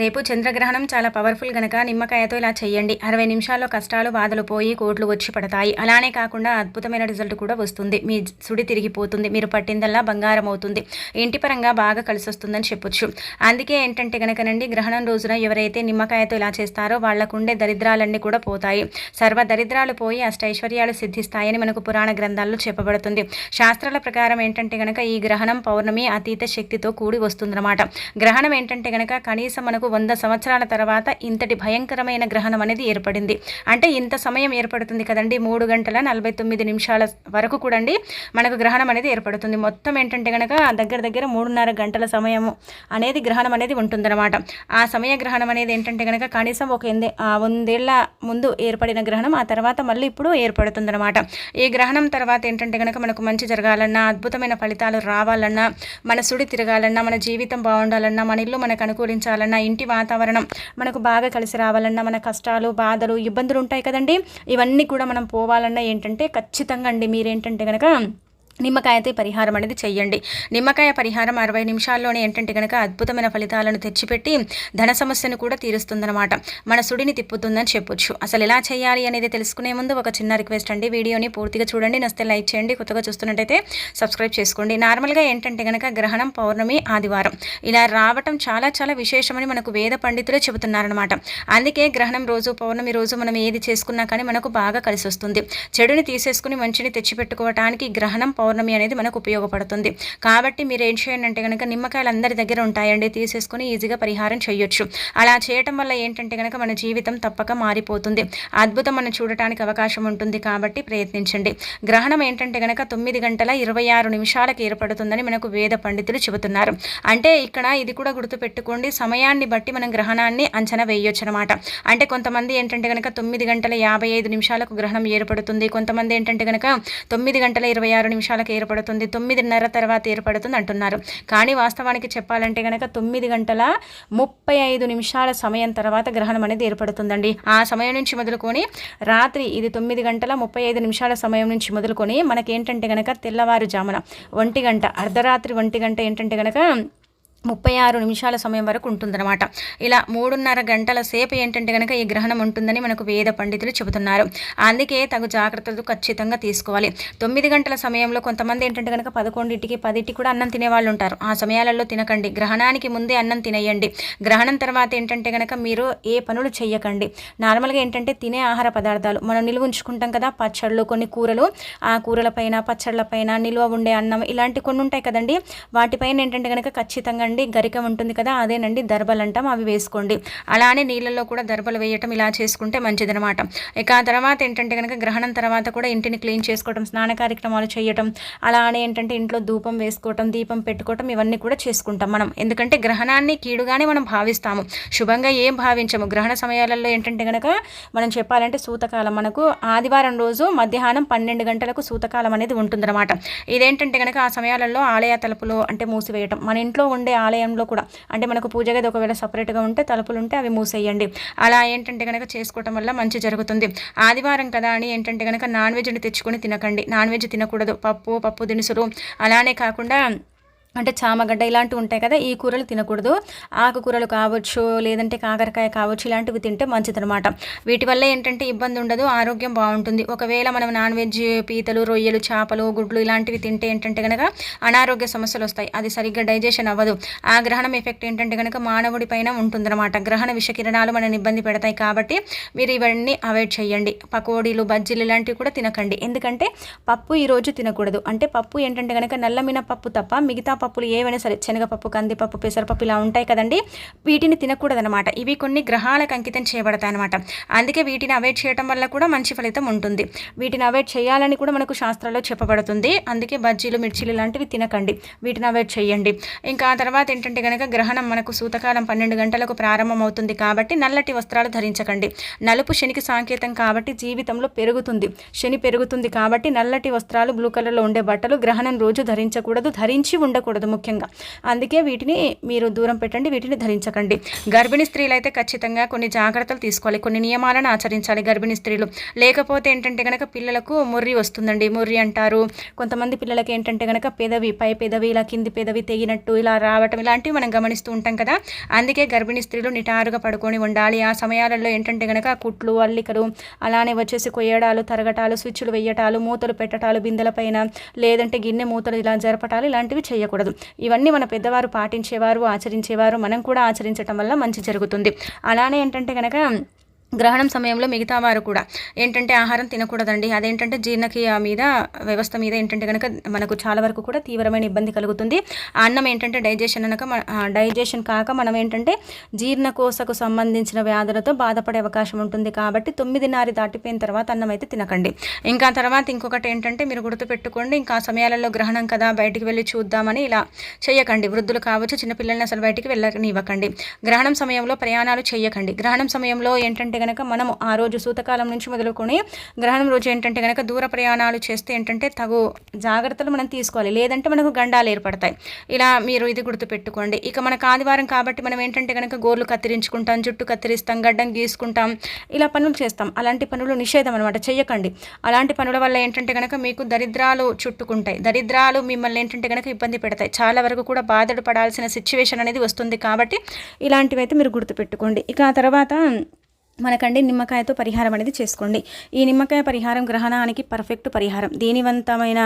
రేపు చంద్రగ్రహణం చాలా పవర్ఫుల్ గనక నిమ్మకాయతో ఇలా చేయండి అరవై నిమిషాల్లో కష్టాలు బాధలు పోయి కోట్లు వచ్చి పడతాయి. అలానే కాకుండా అద్భుతమైన రిజల్ట్ కూడా వస్తుంది. మీ సుడి తిరిగిపోతుంది. మీరు పట్టిందల్లా బంగారం అవుతుంది. ఇంటి పరంగా బాగా కలిసి వస్తుందని చెప్పొచ్చు. అందుకే ఏంటంటే గనకనండి గ్రహణం రోజున ఎవరైతే నిమ్మకాయతో ఇలా చేస్తారో వాళ్ళకుండే దరిద్రాలన్నీ కూడా పోతాయి. సర్వ దరిద్రాలు పోయి అష్టైశ్వర్యాలు సిద్ధిస్తాయని మనకు పురాణ గ్రంథాల్లో చెప్పబడుతుంది. శాస్త్రాల ప్రకారం ఏంటంటే గనక ఈ గ్రహణం పౌర్ణమి అతీత శక్తితో కూడి వస్తుందన్నమాట. గ్రహణం ఏంటంటే గనక కనీసం మనకు వంద సంవత్సరాల తర్వాత ఇంతటి భయంకరమైన గ్రహణం అనేది ఏర్పడింది. అంటే ఇంత సమయం ఏర్పడుతుంది కదండి. మూడు గంటల నలభై తొమ్మిది నిమిషాల వరకు కూడా అండి మనకు గ్రహణం అనేది ఏర్పడుతుంది. మొత్తం ఏంటంటే కనుక దగ్గర దగ్గర మూడున్నర గంటల సమయము అనేది గ్రహణం అనేది ఉంటుందన్నమాట. ఆ సమయ గ్రహణం అనేది ఏంటంటే కనుక కనీసం ఒక ఎందే వందేళ్ళ ముందు ఏర్పడిన గ్రహణం ఆ తర్వాత మళ్ళీ ఇప్పుడు ఏర్పడుతుందన్నమాట. ఈ గ్రహణం తర్వాత ఏంటంటే గనక మనకు మంచి జరగాలన్నా అద్భుతమైన ఫలితాలు రావాలన్నా మన సుడి తిరగాలన్నా మన జీవితం బాగుండాలన్నా మన ఇల్లు మనకు అనుకూలించాలన్నా ఇంటి వాతావరణం మనకు బాగా కలిసి రావాలన్నా మన కష్టాలు బాధలు ఇబ్బందులు ఉంటాయి కదండి. ఇవన్నీ కూడా మనం పోవాలన్నా ఏంటంటే ఖచ్చితంగా అండి. మీరేంటంటే కనుక నిమ్మకాయతో పరిహారం అనేది చేయండి నిమ్మకాయ పరిహారం అరవై నిమిషాల్లోనే ఏంటంటే కనుక అద్భుతమైన ఫలితాలను తెచ్చిపెట్టి ధన సమస్యను కూడా తీరుస్తుందన్నమాట. మన సుడిని తిప్పుతుందని చెప్పొచ్చు. అసలు ఎలా చేయాలి అనేది తెలుసుకునే ముందు ఒక చిన్న రిక్వెస్ట్ అండి. వీడియోని పూర్తిగా చూడండి నస్తే లైక్ చేయండి కొత్తగా చూస్తున్నట్టయితే సబ్స్క్రైబ్ చేసుకోండి. నార్మల్గా ఏంటంటే కనుక గ్రహణం పౌర్ణమి ఆదివారం. ఇలా రావటం చాలా చాలా విశేషమని మనకు వేద పండితులే చెబుతున్నారనమాట అందుకే గ్రహణం రోజు పౌర్ణమి రోజు మనం ఏది చేసుకున్నా కానీ మనకు బాగా కలిసి వస్తుంది చెడుని తీసేసుకుని మంచిని తెచ్చిపెట్టుకోవటానికి గ్రహణం పౌర్ణమి అనేది మనకు ఉపయోగపడుతుంది. కాబట్టి మీరు ఏం చేయండి అంటే కనుక నిమ్మకాయలు అందరి దగ్గర ఉంటాయండి తీసేసుకుని ఈజీగా పరిహారం చేయొచ్చు. అలా చేయటం వల్ల ఏంటంటే కనుక మన జీవితం తప్పక మారిపోతుంది. అద్భుతం మనం చూడటానికి అవకాశం ఉంటుంది కాబట్టి ప్రయత్నించండి. గ్రహణం ఏంటంటే కనుక తొమ్మిది గంటల ఇరవై ఆరు నిమిషాలకు ఏర్పడుతుందని మనకు వేద పండితులు చెబుతున్నారు. అంటే ఇక్కడ ఇది కూడా గుర్తుపెట్టుకోండి సమయాన్ని బట్టి మనం గ్రహణాన్ని అంచనా వేయొచ్చు అనమాట అంటే కొంతమంది ఏంటంటే కనుక తొమ్మిది గంటల యాభై ఐదు నిమిషాలకు గ్రహణం ఏర్పడుతుంది. కొంతమంది ఏంటంటే కనుక తొమ్మిది గంటల ఇరవై ఆరు నిమిషాలు నిమిషాలకు ఏర్పడుతుంది. తొమ్మిదిన్నర తర్వాత ఏర్పడుతుంది అంటున్నారు. కానీ వాస్తవానికి చెప్పాలంటే కనుక తొమ్మిది గంటల ముప్పై ఐదు నిమిషాల సమయం తర్వాత గ్రహణం అనేది ఏర్పడుతుందండి. ఆ సమయం నుంచి మొదలుకొని రాత్రి ఇది తొమ్మిది గంటల ముప్పై ఐదు నిమిషాల సమయం నుంచి మొదలుకొని మనకేంటంటే కనుక తెల్లవారుజామున ఒంటి గంట అర్ధరాత్రి ఒంటి గంట ఏంటంటే కనుక ముప్పై ఆరు నిమిషాల సమయం వరకు ఉంటుందన్నమాట. ఇలా మూడున్నర గంటల సేపు ఏంటంటే కనుక ఈ గ్రహణం ఉంటుందని మనకు వేద పండితులు చెబుతున్నారు. అందుకే తగు జాగ్రత్తలు ఖచ్చితంగా తీసుకోవాలి. తొమ్మిది గంటల సమయంలో కొంతమంది ఏంటంటే కనుక పదకొండింటికి పదింటికి కూడా అన్నం తినేవాళ్ళు ఉంటారు. ఆ సమయాలలో తినకండి. గ్రహణానికి ముందే అన్నం తినేయండి. గ్రహణం తర్వాత ఏంటంటే కనుక మీరు ఏ పనులు చేయకండి నార్మల్గా ఏంటంటే తినే ఆహార పదార్థాలు మనం నిలువ ఉంచుకుంటాం కదా పచ్చళ్ళు కొన్ని కూరలు. ఆ కూరలపైన పచ్చళ్ళపైన పచ్చళ్ళ పైన నిల్వ ఉండే అన్నం ఇలాంటి కొన్ని ఉంటాయి కదండి. వాటిపైన ఏంటంటే కనుక ఖచ్చితంగా అండి గరిక ఉంటుంది కదా అదేనండి దర్బలు అంటాం అవి వేసుకోండి. అలానే నీళ్ళల్లో కూడా దర్బలు వేయటం ఇలా చేసుకుంటే మంచిదనమాట ఇక ఆ తర్వాత ఏంటంటే కనుక గ్రహణం తర్వాత కూడా ఇంటిని క్లీన్ చేసుకోవటం స్నాన కార్యక్రమాలు చేయటం అలానే ఏంటంటే ఇంట్లో ధూపం వేసుకోవటం దీపం పెట్టుకోవటం ఇవన్నీ కూడా చేసుకుంటాం మనం. ఎందుకంటే గ్రహణాన్ని కీడుగానే మనం భావిస్తాము. శుభంగా ఏం భావించము. గ్రహణ సమయాలలో ఏంటంటే కనుక మనం చెప్పాలంటే సూతకాలం. మనకు ఆదివారం రోజు మధ్యాహ్నం పన్నెండు గంటలకు సూతకాలం అనేది ఉంటుందన్నమాట. ఇదేంటంటే కనుక ఆ సమయాలలో ఆలయ తలుపులు అంటే మూసివేయటం. మన ఇంట్లో ఉండే ఆలయంలో కూడా. అంటే మనకు పూజ గది ఒకవేళ సపరేట్గా ఉంటే తలుపులు ఉంటే అవి మూసేయండి. అలా ఏంటంటే కనుక చేసుకోవటం వల్ల మంచి జరుగుతుంది. ఆదివారం కదా అని ఏంటంటే కనుక నాన్ వెజ్ని తెచ్చుకొని తినకండి. నాన్ వెజ్ తినకూడదు. పప్పు పప్పు దినుసులు అలానే కాకుండా అంటే చామగడ్డ ఇలాంటివి ఉంటాయి కదా ఈ కూరలు తినకూడదు. ఆకుకూరలు కావచ్చు లేదంటే కాకరకాయ కావచ్చు ఇలాంటివి తింటే మంచిదనమాట వీటి వల్ల ఏంటంటే ఇబ్బంది ఉండదు ఆరోగ్యం బాగుంటుంది. ఒకవేళ మనం నాన్ వెజ్ పీతలు రొయ్యలు చేపలు గుడ్లు ఇలాంటివి తింటే ఏంటంటే కనుక అనారోగ్య సమస్యలు వస్తాయి. అది సరిగ్గా డైజెషన్ అవ్వదు. ఆ గ్రహణం ఎఫెక్ట్ ఏంటంటే కనుక మానవుడి పైన ఉంటుందన్నమాట. గ్రహణ విషకిరణాలు మనని ఇబ్బంది పెడతాయి కాబట్టి మీరు ఇవన్నీ అవాయిడ్ చేయండి. పకోడీలు బజ్జీలు ఇలాంటివి కూడా తినకండి. ఎందుకంటే పప్పు ఈరోజు తినకూడదు. అంటే పప్పు ఏంటంటే కనుక నల్లమిన పప్పు తప్ప మిగతా పప్పులు ఏవైనా సరే శనగపప్పు కందిపప్పు పెసరపప్పు ఇలా ఉంటాయి కదండి వీటిని తినకూడదనమాట ఇవి కొన్ని గ్రహాలకు అంకితం చేయబడతాయి అనమాట అందుకే వీటిని అవాయిడ్ చేయడం వల్ల కూడా మంచి ఫలితం ఉంటుంది. వీటిని అవాయిడ్ చేయాలని కూడా మనకు శాస్త్రాల్లో చెప్పబడుతుంది. అందుకే బజ్జీలు మిర్చీలు లాంటివి తినకండి. వీటిని అవాయిడ్ చేయండి. ఇంకా ఆ తర్వాత ఏంటంటే కనుక గ్రహణం మనకు సూతకాలం పన్నెండు గంటలకు ప్రారంభం అవుతుంది కాబట్టి నల్లటి వస్త్రాలు ధరించకండి. నలుపు శనికి సాంకేతం కాబట్టి జీవితంలో పెరుగుతుంది. శని పెరుగుతుంది కాబట్టి నల్లటి వస్త్రాలు బ్లూ కలర్లో ఉండే బట్టలు గ్రహణం రోజు ధరించకూడదు ధరించి ఉండకూడదు. ఉండకూడదు ముఖ్యంగా. అందుకే వీటిని మీరు దూరం పెట్టండి వీటిని ధరించకండి. గర్భిణీ స్త్రీలు అయితే ఖచ్చితంగా కొన్ని జాగ్రత్తలు తీసుకోవాలి కొన్ని నియమాలను ఆచరించాలి గర్భిణీ స్త్రీలు. లేకపోతే ఏంటంటే కనుక పిల్లలకు ముర్రి వస్తుందండి ముర్రి అంటారు. కొంతమంది పిల్లలకి ఏంటంటే కనుక పెదవి పై పెదవి ఇలా కింది పెదవి తెగినట్టు ఇలా రావటం ఇలాంటివి మనం గమనిస్తూ ఉంటాం కదా. అందుకే గర్భిణీ స్త్రీలు నిటారుగా పడుకొని ఉండాలి. ఆ సమయాలలో ఏంటంటే కనుక కుట్లు అల్లికలు అలానే వచ్చేసి కొయ్యడాలు తరగటాలు స్విచ్లు వేయటాలు మూతలు పెట్టటాలు బిందెల పైన లేదంటే గిన్నె మూతలు ఇలా జరపటాలు ఇలాంటివి చేయకూడదు. ఇవన్నీ మన పెద్దవారు పాటించేవారు ఆచరించేవారు మనం కూడా ఆచరించటం వల్ల మంచి జరుగుతుంది. అలానే ఏంటంటే కనుక గ్రహణం సమయంలో మిగతా వారు కూడా. ఏంటంటే ఆహారం తినకూడదండి. అదేంటంటే జీర్ణక్రియ మీద వ్యవస్థ మీద ఏంటంటే కనుక మనకు చాలా వరకు కూడా తీవ్రమైన ఇబ్బంది కలుగుతుంది. అన్నం ఏంటంటే డైజెషన్ అనక డైజెషన్ కాక మనం ఏంటంటే జీర్ణకోశకు సంబంధించిన వ్యాధులతో బాధపడే అవకాశం ఉంటుంది కాబట్టి తొమ్మిదిన్నర దాటిపోయిన తర్వాత అన్నం అయితే తినకండి. ఇంకా తర్వాత ఇంకొకటి ఏంటంటే మీరు గుర్తుపెట్టుకోండి ఇంకా సమయాలలో గ్రహణం కదా బయటికి వెళ్ళి చూద్దామని ఇలా చేయకండి వృద్ధులు కావచ్చు చిన్నపిల్లల్ని అసలు బయటికి వెళ్ళనివ్వకండి. గ్రహణం సమయంలో ప్రయాణాలు చేయకండి గ్రహణం సమయంలో ఏంటంటే కనుక మనము ఆ రోజు సూతకాలం నుంచి మొదలుకొని గ్రహణం రోజు ఏంటంటే కనుక దూర ప్రయాణాలు చేస్తే ఏంటంటే తగు జాగ్రత్తలు మనం తీసుకోవాలి. లేదంటే మనకు గండాలు ఏర్పడతాయి. ఇలా మీరు ఇది గుర్తుపెట్టుకోండి. ఇక మనకు ఆదివారం కాబట్టి మనం ఏంటంటే కనుక గోర్లు కత్తిరించుకుంటాం జుట్టు కత్తిరిస్తాం గడ్డం గీసుకుంటాం ఇలా పనులు చేస్తాం. అలాంటి పనులు నిషేధం అనమాట చెయ్యకండి. అలాంటి పనుల వల్ల ఏంటంటే కనుక మీకు దరిద్రాలు చుట్టుకుంటాయి. దరిద్రాలు మిమ్మల్ని ఏంటంటే కనుక ఇబ్బంది పెడతాయి. చాలా వరకు కూడా బాధలు పడాల్సిన సిచ్యువేషన్ అనేది వస్తుంది కాబట్టి ఇలాంటివైతే మీరు గుర్తుపెట్టుకోండి. ఇక ఆ తర్వాత మనకండి నిమ్మకాయతో పరిహారం అనేది చేసుకోండి. ఈ నిమ్మకాయ పరిహారం గ్రహణానికి పర్ఫెక్ట్ పరిహారం. దీనివంతమైన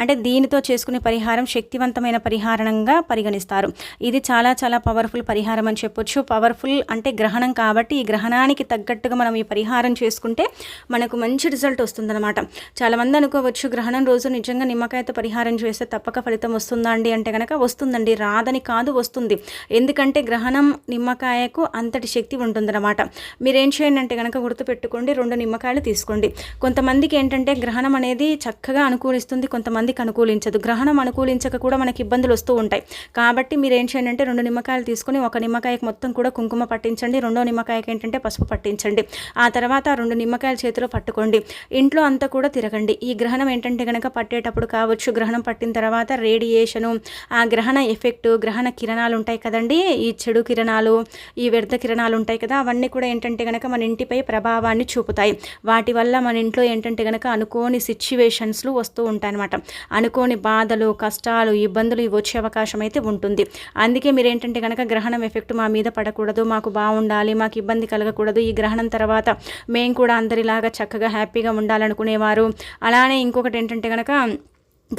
అంటే దీనితో చేసుకునే పరిహారం శక్తివంతమైన పరిహారంగా పరిగణిస్తారు. ఇది చాలా చాలా పవర్ఫుల్ పరిహారం అని చెప్పొచ్చు. పవర్ఫుల్ అంటే గ్రహణం కాబట్టి ఈ గ్రహణానికి తగ్గట్టుగా మనం ఈ పరిహారం చేసుకుంటే మనకు మంచి రిజల్ట్ వస్తుందన్నమాట. చాలామంది అనుకోవచ్చు గ్రహణం రోజు నిజంగా నిమ్మకాయతో పరిహారం చేస్తే తప్పక ఫలితం వస్తుందా అండి అంటే కనుక వస్తుందండి. రాదని కాదు వస్తుంది. ఎందుకంటే గ్రహణం నిమ్మకాయకు అంతటి శక్తి ఉంటుందన్నమాట. మీరేం చేయండి అంటే కనుక గుర్తుపెట్టుకోండి రెండు నిమ్మకాయలు తీసుకోండి. కొంతమందికి ఏంటంటే గ్రహణం అనేది చక్కగా అనుకూలిస్తుంది కొంతమందికి అనుకూలించదు. గ్రహణం అనుకూలించక కూడా మనకి ఇబ్బందులు వస్తూ ఉంటాయి. కాబట్టి మీరు ఏం చేయండి అంటే రెండు నిమ్మకాయలు తీసుకొని ఒక నిమ్మకాయకి మొత్తం కూడా కుంకుమ పట్టించండి రెండో నిమ్మకాయకి ఏంటంటే పసుపు పట్టించండి. ఆ తర్వాత రెండు నిమ్మకాయల చేతిలో పట్టుకోండి. ఇంట్లో అంతా కూడా తిరగండి. ఈ గ్రహణం ఏంటంటే కనుక పట్టేటప్పుడు కావచ్చు గ్రహణం పట్టిన తర్వాత రేడియేషను ఆ గ్రహణ ఎఫెక్ట్ గ్రహణ కిరణాలు ఉంటాయి కదండి? ఈ చెడు కిరణాలు ఈ వ్యర్థ కిరణాలు ఉంటాయి కదా అవన్నీ కూడా ఏంటంటే కనుక మన ఇంటిపై ప్రభావాన్ని చూపుతాయి. వాటి వల్ల మన ఇంట్లో ఏంటంటే కనుక అనుకోని సిచ్యువేషన్స్లు వస్తూ ఉంటాయన్నమాట. అనుకోని బాధలు కష్టాలు ఇబ్బందులు ఇవి వచ్చే అవకాశం అయితే ఉంటుంది. అందుకే మీరు ఏంటంటే కనుక గ్రహణం ఎఫెక్ట్ మా మీద పడకూడదు మాకు బాగుండాలి మాకు ఇబ్బంది కలగకూడదు. ఈ గ్రహణం తర్వాత మేము కూడా అందరిలాగా చక్కగా హ్యాపీగా ఉండాలనుకునేవారు. అలానే ఇంకొకటి ఏంటంటే కనుక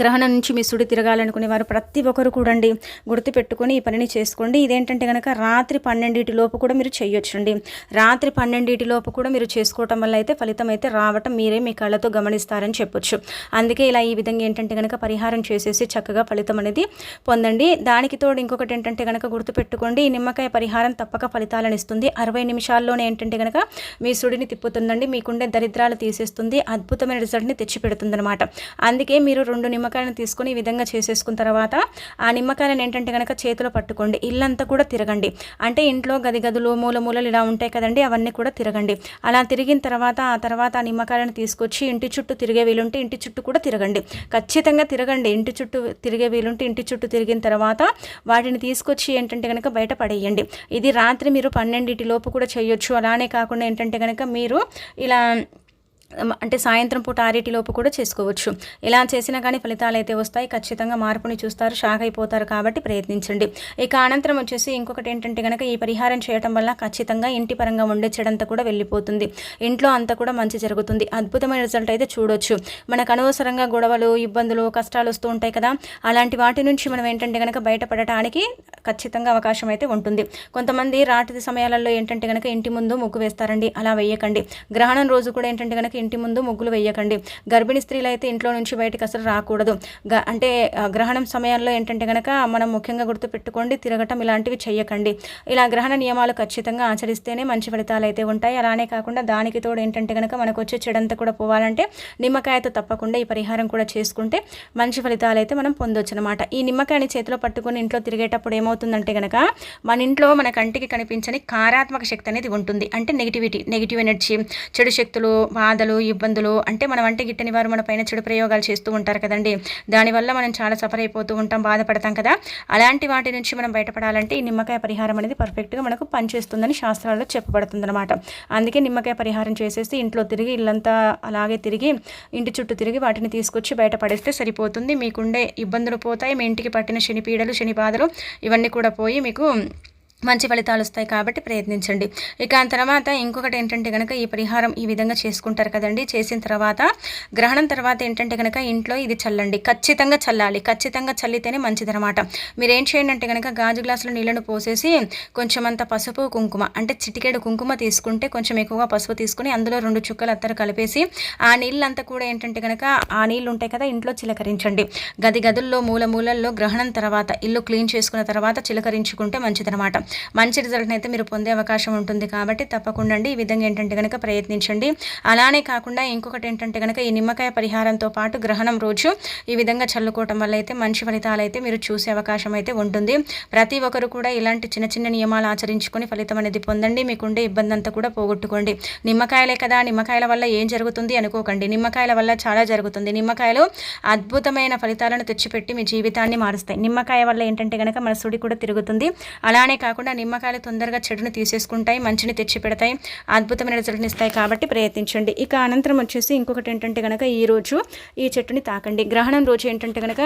గ్రహణం నుంచి మీ సుడి తిరగాలనుకునే వారు ప్రతి ఒక్కరు కూడండి. గుర్తుపెట్టుకొని ఈ పనిని చేసుకోండి. ఇదేంటంటే కనుక రాత్రి పన్నెండింటి లోపు కూడా మీరు చేయొచ్చండి. రాత్రి పన్నెండింటి లోపు కూడా మీరు చేసుకోవటం వల్ల అయితే ఫలితం అయితే రావటం మీరే మీ కళ్ళతో గమనిస్తారని చెప్పొచ్చు. అందుకే ఇలా ఈ విధంగా ఏంటంటే కనుక పరిహారం చేసేసి చక్కగా ఫలితం అనేది పొందండి. దానికి తోడు ఇంకొకటి ఏంటంటే కనుక గుర్తుపెట్టుకోండి. ఈ నిమ్మకాయ పరిహారం తప్పక ఫలితాలను ఇస్తుంది. అరవై నిమిషాల్లోనే ఏంటంటే కనుక మీ సుడిని తిప్పుతుందండి. మీకుండే దరిద్రాలు తీసేస్తుంది. అద్భుతమైన రిజల్ట్ని తెచ్చిపెడుతుంది అనమాట అందుకే మీరు రెండు నిమ్మ నిమ్మకాయలను తీసుకొని ఈ విధంగా చేసేసుకున్న తర్వాత ఆ నిమ్మకాయలను ఏంటంటే కనుక చేతిలో పట్టుకోండి. ఇల్లంతా కూడా తిరగండి. అంటే ఇంట్లో గది గదులు మూల మూలలు ఇలా ఉంటాయి కదండి అవన్నీ కూడా తిరగండి. అలా తిరిగిన తర్వాత ఆ తర్వాత ఆ నిమ్మకాయలను తీసుకొచ్చి ఇంటి చుట్టూ తిరిగే వీలుంటే ఇంటి చుట్టూ కూడా తిరగండి. ఖచ్చితంగా తిరగండి. ఇంటి చుట్టూ తిరిగే వీలుంటే ఇంటి చుట్టూ తిరిగిన తర్వాత వాటిని తీసుకొచ్చి ఏంటంటే కనుక బయట పడేయండి. ఇది రాత్రి మీరు పన్నెండింటి లోపు కూడా చేయొచ్చు. అలానే కాకుండా ఏంటంటే కనుక మీరు ఇలా అంటే సాయంత్రం పూట ఆరేటిలోపు కూడా చేసుకోవచ్చు. ఇలా చేసినా కానీ ఫలితాలు అయితే వస్తాయి. ఖచ్చితంగా మార్పుని చూస్తారు. షాక్ అయిపోతారు కాబట్టి ప్రయత్నించండి. ఇక అనంతరం వచ్చేసి ఇంకొకటి ఏంటంటే కనుక ఈ పరిహారం చేయడం వల్ల ఖచ్చితంగా ఇంటి పరంగా ఉండే చెడంతా కూడా వెళ్ళిపోతుంది. ఇంట్లో అంతా కూడా మంచి జరుగుతుంది. అద్భుతమైన రిజల్ట్ అయితే చూడొచ్చు. మనకు అనవసరంగా గొడవలు ఇబ్బందులు కష్టాలు వస్తూ ఉంటాయి కదా. అలాంటి వాటి నుంచి మనం ఏంటంటే కనుక బయటపడటానికి ఖచ్చితంగా అవకాశం అయితే ఉంటుంది. కొంతమంది రాత్రి సమయాలలో ఏంటంటే కనుక ఇంటి ముందు ముగ్గు వేస్తారండి. అలా వేయకండి. గ్రహణం రోజు కూడా ఏంటంటే కనుక ఇంటి ముందు ముగ్గులు వేయకండి. గర్భిణీ స్త్రీలు అయితే ఇంట్లో నుంచి బయటకు అసలు రాకూడదు. అంటే గ్రహణం సమయంలో ఏంటంటే కనుక మనం ముఖ్యంగా గుర్తుపెట్టుకోండి తిరగటం ఇలాంటివి చేయకండి ఇలా గ్రహణ నియమాలు ఖచ్చితంగా ఆచరిస్తేనే మంచి ఫలితాలు అయితే ఉంటాయి. అలానే కాకుండా దానికి తోడు ఏంటంటే కనుక మనకు వచ్చే చెడంతా కూడా పోవాలంటే నిమ్మకాయతో తప్పకుండా ఈ పరిహారం కూడా చేసుకుంటే మంచి ఫలితాలు అయితే మనం పొందొచ్చు అనమాట ఈ నిమ్మకాయని చేతిలో పట్టుకుని ఇంట్లో తిరిగేటప్పుడు ఏమవుతుందంటే కనుక మన ఇంట్లో మన కంటికి కనిపించని కారాత్మక శక్తి అనేది ఉంటుంది. అంటే నెగిటివిటీ నెగిటివ్ ఎనర్జీ చెడు శక్తులు బాధలు బాధలు ఇబ్బందులు అంటే మనం అంటే గిట్టని వారు మన పైన చెడు ప్రయోగాలు చేస్తూ ఉంటారు కదండి. దానివల్ల మనం చాలా సఫర్ అయిపోతూ ఉంటాం బాధపడతాం కదా. అలాంటి వాటి నుంచి మనం బయటపడాలంటే ఈ నిమ్మకాయ పరిహారం అనేది పర్ఫెక్ట్గా మనకు పనిచేస్తుందని శాస్త్రాల్లో చెప్పబడుతుంది అనమాట అందుకే నిమ్మకాయ పరిహారం చేసేసి ఇంట్లో తిరిగి ఇల్లంతా అలాగే తిరిగి ఇంటి చుట్టూ తిరిగి వాటిని తీసుకొచ్చి బయట పడేస్తే సరిపోతుంది. మీకుండే ఇబ్బందులు పోతాయి. మీ ఇంటికి పట్టిన శని పీడలు శని బాధలు ఇవన్నీ కూడా పోయి మీకు మంచి ఫలితాలు వస్తాయి కాబట్టి ప్రయత్నించండి. ఇక తర్వాత ఇంకొకటి ఏంటంటే కనుక ఈ పరిహారం ఈ విధంగా చేసుకుంటారు కదండి. చేసిన తర్వాత గ్రహణం తర్వాత ఏంటంటే కనుక ఇంట్లో ఇది చల్లండి. ఖచ్చితంగా చల్లాలి. ఖచ్చితంగా చల్లితేనే మంచిదనమాట మీరు ఏం చేయండి అంటే కనుక గాజు గ్లాసులో నీళ్ళను పోసేసి కొంచెం అంత పసుపు కుంకుమ అంటే చిటికేడు కుంకుమ తీసుకుంటే కొంచెం ఎక్కువగా పసుపు తీసుకుని అందులో రెండు చుక్కలు అత్తరు కలిపేసి ఆ నీళ్ళంతా కూడా ఏంటంటే కనుక ఆ నీళ్ళు ఉంటాయి కదా ఇంట్లో చిలకరించండి. గది గదుల్లో మూల మూలల్లో గ్రహణం తర్వాత ఇల్లు క్లీన్ చేసుకున్న తర్వాత చిలకరించుకుంటే మంచిదనమాట మంచి రిజల్ట్ని అయితే మీరు పొందే అవకాశం ఉంటుంది కాబట్టి తప్పకుండా ఈ విధంగా ఏంటంటే కనుక ప్రయత్నించండి. అలానే కాకుండా ఇంకొకటి ఏంటంటే కనుక ఈ నిమ్మకాయ పరిహారంతో పాటు గ్రహణం రోజు ఈ విధంగా చల్లుకోవటం వల్ల అయితే మంచి ఫలితాలు అయితే మీరు చూసే అవకాశం అయితే ఉంటుంది. ప్రతి ఒక్కరు కూడా ఇలాంటి చిన్న చిన్న నియమాలు ఆచరించుకొని ఫలితం అనేది పొందండి. మీకుండే ఇబ్బంది అంతా కూడా పోగొట్టుకోండి. నిమ్మకాయలే కదా నిమ్మకాయల వల్ల ఏం జరుగుతుంది అనుకోకండి. నిమ్మకాయల వల్ల చాలా జరుగుతుంది. నిమ్మకాయలు అద్భుతమైన ఫలితాలను తెచ్చిపెట్టి మీ జీవితాన్ని మారుస్తాయి. నిమ్మకాయ వల్ల ఏంటంటే కనుక మన సుడి కూడా తిరుగుతుంది. అలానే కాకుండా కాకుండా నిమ్మకాయలు తొందరగా చెడును తీసేసుకుంటాయి మంచిని తెచ్చి పెడతాయి అద్భుతమైన రిజల్ట్ని ఇస్తాయి కాబట్టి ప్రయత్నించండి. ఇక అనంతరం వచ్చేసి ఇంకొకటి ఏంటంటే కనుక ఈరోజు ఈ చెట్టుని తాకండి. గ్రహణం రోజు ఏంటంటే కనుక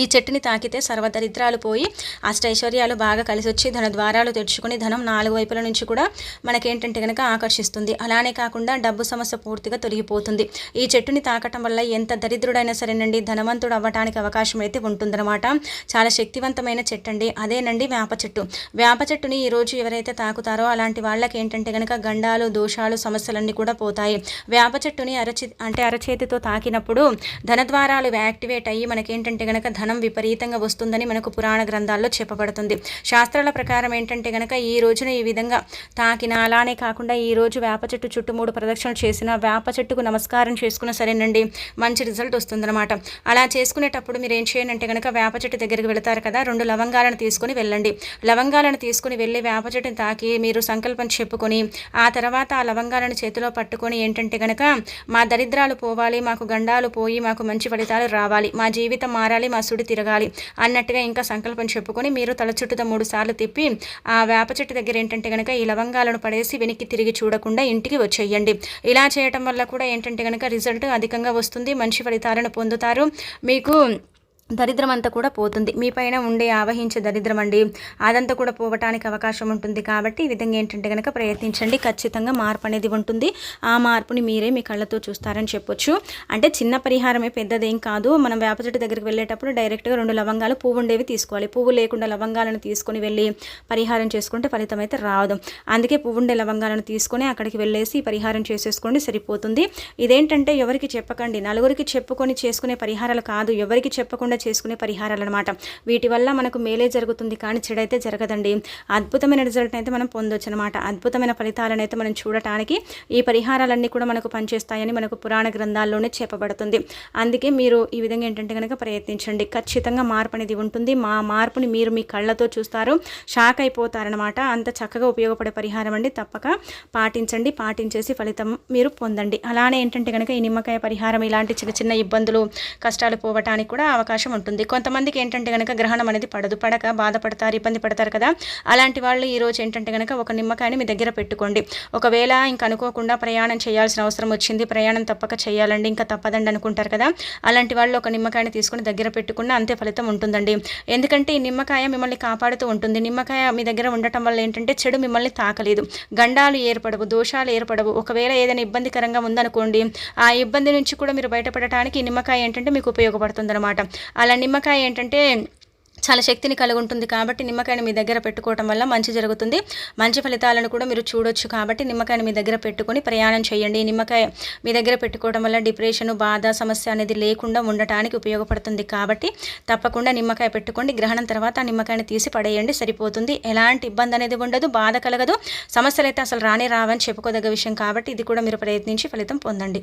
ఈ చెట్టుని తాకితే సర్వదరిద్రాలు పోయి అష్టైశ్వర్యాలు బాగా కలిసి వచ్చి ధన ద్వారాలు తెరుచుకుని ధనం నాలుగు వైపుల నుంచి కూడా మనకేంటంటే కనుక ఆకర్షిస్తుంది. అలానే కాకుండా డబ్బు సమస్య పూర్తిగా తొలగిపోతుంది. ఈ చెట్టుని తాకటం వల్ల ఎంత దరిద్రుడైనా సరేనండి ధనవంతుడు అవ్వడానికి అవకాశం అయితే ఉంటుందన్నమాట. చాలా శక్తివంతమైన చెట్టు అండి అదేనండి వేప చెట్టు. వేప చెట్టుని ఈరోజు ఎవరైతే తాకుతారో అలాంటి వాళ్ళకి ఏంటంటే కనుక గండాలు దోషాలు సమస్యలన్నీ కూడా పోతాయి. వేప చెట్టుని అరచి అంటే అరచేతితో తాకినప్పుడు ధనద్వారాలు యాక్టివేట్ అయ్యి మనకేంటంటే కనుక ధనం విపరీతంగా వస్తుందని మనకు పురాణ గ్రంథాల్లో చెప్పబడుతుంది. శాస్త్రాల ప్రకారం ఏంటంటే గనక ఈ రోజున ఈ విధంగా తాకిన అలానే కాకుండా ఈ రోజు వేప చెట్టు చుట్టూ మూడు ప్రదక్షిణలు చేసిన వేప చెట్టుకు నమస్కారం చేసుకున్న సరేనండి మంచి రిజల్ట్ వస్తుందన్నమాట. అలా చేసుకునేటప్పుడు మీరు ఏం చేయండి కనుక వేప చెట్టు దగ్గరికి వెళతారు కదా రెండు లవంగాలను తీసుకుని వెళ్ళండి. లవంగాలను తీసుకుని వెళ్ళి వేప చెట్టుని తాకి మీరు సంకల్పం చెప్పుకొని ఆ తర్వాత ఆ లవంగాలను చేతిలో పట్టుకొని ఏంటంటే కనుక మా దరిద్రాలు పోవాలి మాకు గండాలు పోయి మాకు మంచి ఫలితాలు రావాలి మా జీవితం మారాలి మా సుడి తిరగాలి అన్నట్టుగా ఇంకా సంకల్పం చెప్పుకొని మీరు తల చుట్టూతో మూడు సార్లు తిప్పి ఆ వేప చెట్టు దగ్గర ఏంటంటే కనుక ఈ లవంగాలను పడేసి వెనక్కి తిరిగి చూడకుండా ఇంటికి వచ్చేయండి. ఇలా చేయటం వల్ల కూడా ఏంటంటే కనుక రిజల్ట్ అధికంగా వస్తుంది. మంచి ఫలితాలను పొందుతారు. మీకు దరిద్రం అంతా కూడా పోతుంది. మీ పైన ఉండే ఆవహించే దరిద్రం అండి అదంతా కూడా పోవటానికి అవకాశం ఉంటుంది కాబట్టి ఈ విధంగా ఏంటంటే కనుక ప్రయత్నించండి. ఖచ్చితంగా మార్పు అనేది ఉంటుంది. ఆ మార్పుని మీరే మీ కళ్ళతో చూస్తారని చెప్పొచ్చు. అంటే చిన్న పరిహారమే పెద్దదేం కాదు. మనం వేప చెట్టు దగ్గరికి వెళ్ళేటప్పుడు డైరెక్ట్గా రెండు లవంగాలు పువ్వు ఉండేవి తీసుకోవాలి. పువ్వు లేకుండా లవంగాలను తీసుకొని వెళ్ళి పరిహారం చేసుకుంటే ఫలితం అయితే రాదు. అందుకే పువ్వు ఉండే లవంగాలను తీసుకొని అక్కడికి వెళ్ళేసి పరిహారం చేసేసుకోండి సరిపోతుంది. ఇదేంటంటే ఎవరికి చెప్పకండి. నలుగురికి చెప్పుకొని చేసుకునే పరిహారాలు కాదు. ఎవరికి చెప్పకుండా చేసుకునే పరిహారాలు అనమాట వీటి వల్ల మనకు మేలే జరుగుతుంది కానీ చెడైతే జరగదండి. అద్భుతమైన రిజల్ట్ అయితే మనం పొందొచ్చు అనమాట అద్భుతమైన ఫలితాలను అయితే మనం చూడటానికి ఈ పరిహారాలన్నీ కూడా మనకు పనిచేస్తాయని మనకు పురాణ గ్రంథాల్లోనే చెప్పబడుతుంది. అందుకే మీరు ఈ విధంగా ఏంటంటే కనుక ప్రయత్నించండి. ఖచ్చితంగా మార్పు అనేది ఉంటుంది. మా మార్పుని మీరు మీ కళ్ళతో చూస్తారు. షాక్ అయిపోతారనమాట అంత చక్కగా ఉపయోగపడే పరిహారం అండి. తప్పక పాటించండి. పాటించేసి ఫలితం మీరు పొందండి. అలానే ఏంటంటే కనుక ఈ నిమ్మకాయ పరిహారం ఇలాంటి చిన్న చిన్న ఇబ్బందులు కష్టాలు పోవటానికి కూడా అవకాశం ఉంటుంది. కొంతమందికి ఏంటంటే కనుక గ్రహణం అనేది పడదు. పడక బాధపడతారు ఇబ్బంది పడతారు కదా. అలాంటి వాళ్ళు ఈరోజు ఏంటంటే కనుక ఒక నిమ్మకాయని మీ దగ్గర పెట్టుకోండి. ఒకవేళ ఇంక అనుకోకుండా ప్రయాణం చేయాల్సిన అవసరం వచ్చింది. ప్రయాణం తప్పక చేయాలండి. ఇంకా తప్పదండి అనుకుంటారు కదా. అలాంటి వాళ్ళు ఒక నిమ్మకాయని తీసుకుని దగ్గర పెట్టుకున్న అంతే ఫలితం ఉంటుందండి. ఎందుకంటే ఈ నిమ్మకాయ మిమ్మల్ని కాపాడుతూ ఉంటుంది. నిమ్మకాయ మీ దగ్గర ఉండటం వల్ల ఏంటంటే చెడు మిమ్మల్ని తాకలేదు. గండాలు ఏర్పడవు దోషాలు ఏర్పడవు. ఒకవేళ ఏదైనా ఇబ్బందికరంగా ఉందనుకోండి ఆ ఇబ్బంది నుంచి కూడా మీరు బయటపడటానికి నిమ్మకాయ ఏంటంటే మీకు ఉపయోగపడుతుంది అనమాట అలా నిమ్మకాయ ఏంటంటే చాలా శక్తిని కలిగి ఉంటుంది కాబట్టి నిమ్మకాయని మీ దగ్గర పెట్టుకోవటం వల్ల మంచి జరుగుతుంది. మంచి ఫలితాలను కూడా మీరు చూడొచ్చు కాబట్టి నిమ్మకాయని మీ దగ్గర పెట్టుకొని ప్రయాణం చేయండి. నిమ్మకాయ మీ దగ్గర పెట్టుకోవడం వల్ల డిప్రెషన్ బాధ సమస్య అనేది లేకుండా ఉండటానికి ఉపయోగపడుతుంది కాబట్టి తప్పకుండా నిమ్మకాయ పెట్టుకోండి. గ్రహణం తర్వాత నిమ్మకాయని తీసి పడేయండి. సరిపోతుంది. ఎలాంటి ఇబ్బంది అనేది ఉండదు. బాధ కలగదు. సమస్యలు అయితే అసలు రానే రావని చెప్పుకోదగ్గ విషయం కాబట్టి ఇది కూడా మీరు ప్రయత్నించి ఫలితం పొందండి.